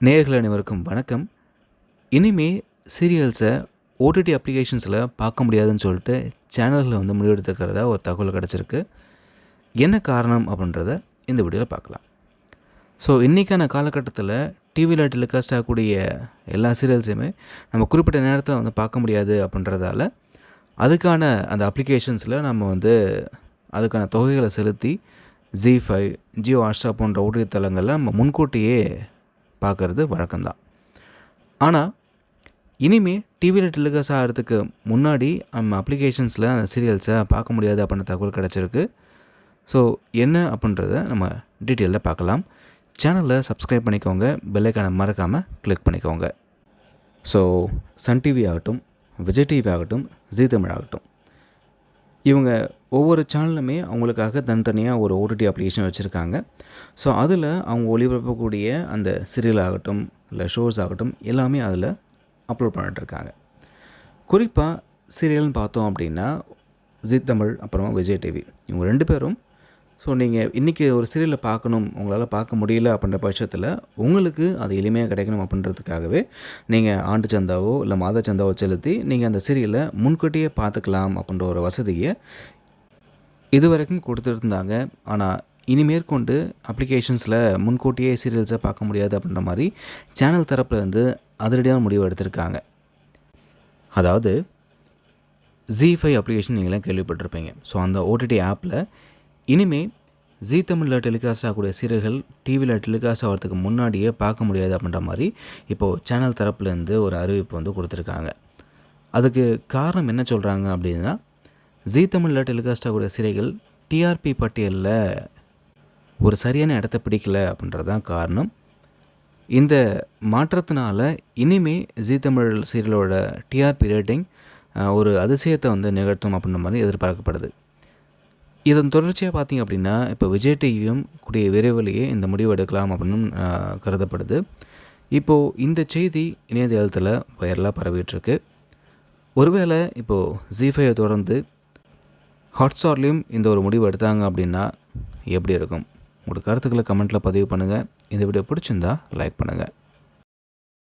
நேர்கள் அனைவருக்கும் வணக்கம். இனிமே சீரியல்ஸை ஓடிடி அப்ளிகேஷன்ஸில் பார்க்க முடியாதுன்னு சொல்லிட்டு சேனல்களை வந்து முடிவெடுத்துக்கிறதா ஒரு தகவல் கிடச்சிருக்கு. என்ன காரணம் அப்படின்றத இந்த வீடியோவில் பார்க்கலாம். ஸோ இன்றைக்கான காலகட்டத்தில் டிவியில் டெலிகாஸ்ட் ஆகக்கூடிய எல்லா சீரியல்ஸையுமே நம்ம குறிப்பிட்ட நேரத்தில் வந்து பார்க்க முடியாது அப்படின்றதால அதுக்கான அந்த அப்ளிகேஷன்ஸில் நம்ம வந்து அதுக்கான தொகைகளை செலுத்தி ஜி ஃபைவ் ஜியோ ஹாட்ஸ்டார் போன்ற ஓடிடி தளங்களில் நம்ம முன்கூட்டியே பார்க்குறது வழக்கம்தான். ஆனால் இனிமேல் டிவியில் டெலிகாஸ்ட் ஆகிறதுக்கு முன்னாடி நம்ம அப்ளிகேஷன்ஸில் அந்த சீரியல்ஸை பார்க்க முடியாது அப்படின்ற தகவல் கிடச்சிருக்கு. ஸோ என்ன அப்படின்றத நம்ம டீட்டெயிலில் பார்க்கலாம். சேனலை சப்ஸ்கிரைப் பண்ணிக்கோங்க. பெல்லைக்கான மறக்காமல் கிளிக் பண்ணிக்கோங்க. ஸோ சன் டிவி ஆகட்டும் விஜய் டிவி ஆகட்டும் ஜீ தமிழ் ஆகட்டும். இவங்க ஒவ்வொரு சேனலுமே அவங்களுக்காக தனித்தனியாக ஒரு ஓடிடி அப்ளிகேஷன் வச்சுருக்காங்க. ஸோ அதில் அவங்க ஒளிபரப்பக்கூடிய அந்த சீரியல் ஆகட்டும் இல்லை ஷோஸ் ஆகட்டும் எல்லாமே அதில் அப்லோட் பண்ணிட்டுருக்காங்க. குறிப்பாக சீரியல்னு பார்த்தோம் அப்படின்னா ஜி தமிழ் அப்புறமா விஜய் டிவி இவங்க ரெண்டு பேரும் ஸோ நீங்கள் இன்றைக்கி ஒரு சீரியலை பார்க்கணும் உங்களால் பார்க்க முடியல அப்படின்ற பட்சத்தில் உங்களுக்கு அது எளிமையாக கிடைக்கணும் அப்படின்றதுக்காகவே நீங்கள் ஆண்டு சந்தாவோ இல்லை மாத சந்தாவோ செலுத்தி நீங்கள் அந்த சீரியலை முன்கூட்டியே பார்த்துக்கலாம் அப்படின்ற ஒரு வசதியை இது வரைக்கும் கொடுத்துருந்தாங்க. ஆனால் இனி மேற்கொண்டு அப்ளிகேஷன்ஸில் முன்கூட்டியே சீரியல்ஸை பார்க்க முடியாது அப்படின்ற மாதிரி சேனல் தரப்பில் இருந்து அதிரடியான முடிவு எடுத்திருக்காங்க. அதாவது ஜி ஃபைவ் அப்ளிகேஷன் நீங்களாம் கேள்விப்பட்டிருப்பீங்க. ஸோ அந்த ஓடிடி ஆப்பில் இனிமேல் ஜீ தமிழில் டெலிகாஸ்ட் ஆகக்கூடிய சீரியல்கள் டிவியில் டெலிகாஸ்ட் ஆகிறதுக்கு முன்னாடியே பார்க்க முடியாது அப்படின்ற மாதிரி இப்போது சேனல் தரப்புலேருந்து ஒரு அறிவிப்பு வந்து கொடுத்துருக்காங்க. அதுக்கு காரணம் என்ன சொல்கிறாங்க அப்படின்னா ஜீ தமிழில் டெலிகாஸ்ட் சிறைகள் டிஆர்பி பட்டியலில் ஒரு சரியான இடத்த பிடிக்கல அப்படின்றது தான் காரணம். இந்த மாற்றத்தினால இனிமே ஜீ தமிழ் சீரியலோட டிஆர்பி ரேட்டிங் ஒரு அதிசயத்தை வந்து நிகழ்த்தும் அப்படின்ற மாதிரி எதிர்பார்க்கப்படுது. இதன் தொடர்ச்சியாக பார்த்திங்க அப்படின்னா இப்போ விஜய் டிவியும் கூடிய விரைவிலேயே இந்த முடிவு எடுக்கலாம் அப்படின்னு கருதப்படுது. இப்போது இந்த செய்தி இணையதளத்தில் வைரலாக பரவிட்டுருக்கு ஒருவேளை இப்போது ஜி ஃபைவை தொடர்ந்து ஹாட்ஸ்டார்லேயும் இந்த ஒரு முடிவு எடுத்தாங்க அப்படின்னா எப்படி இருக்கும்? உங்களோட கருத்துக்களை கமெண்ட்டில் பதிவு பண்ணுங்கள் இந்த வீடியோ பிடிச்சிருந்தா லைக் பண்ணுங்கள்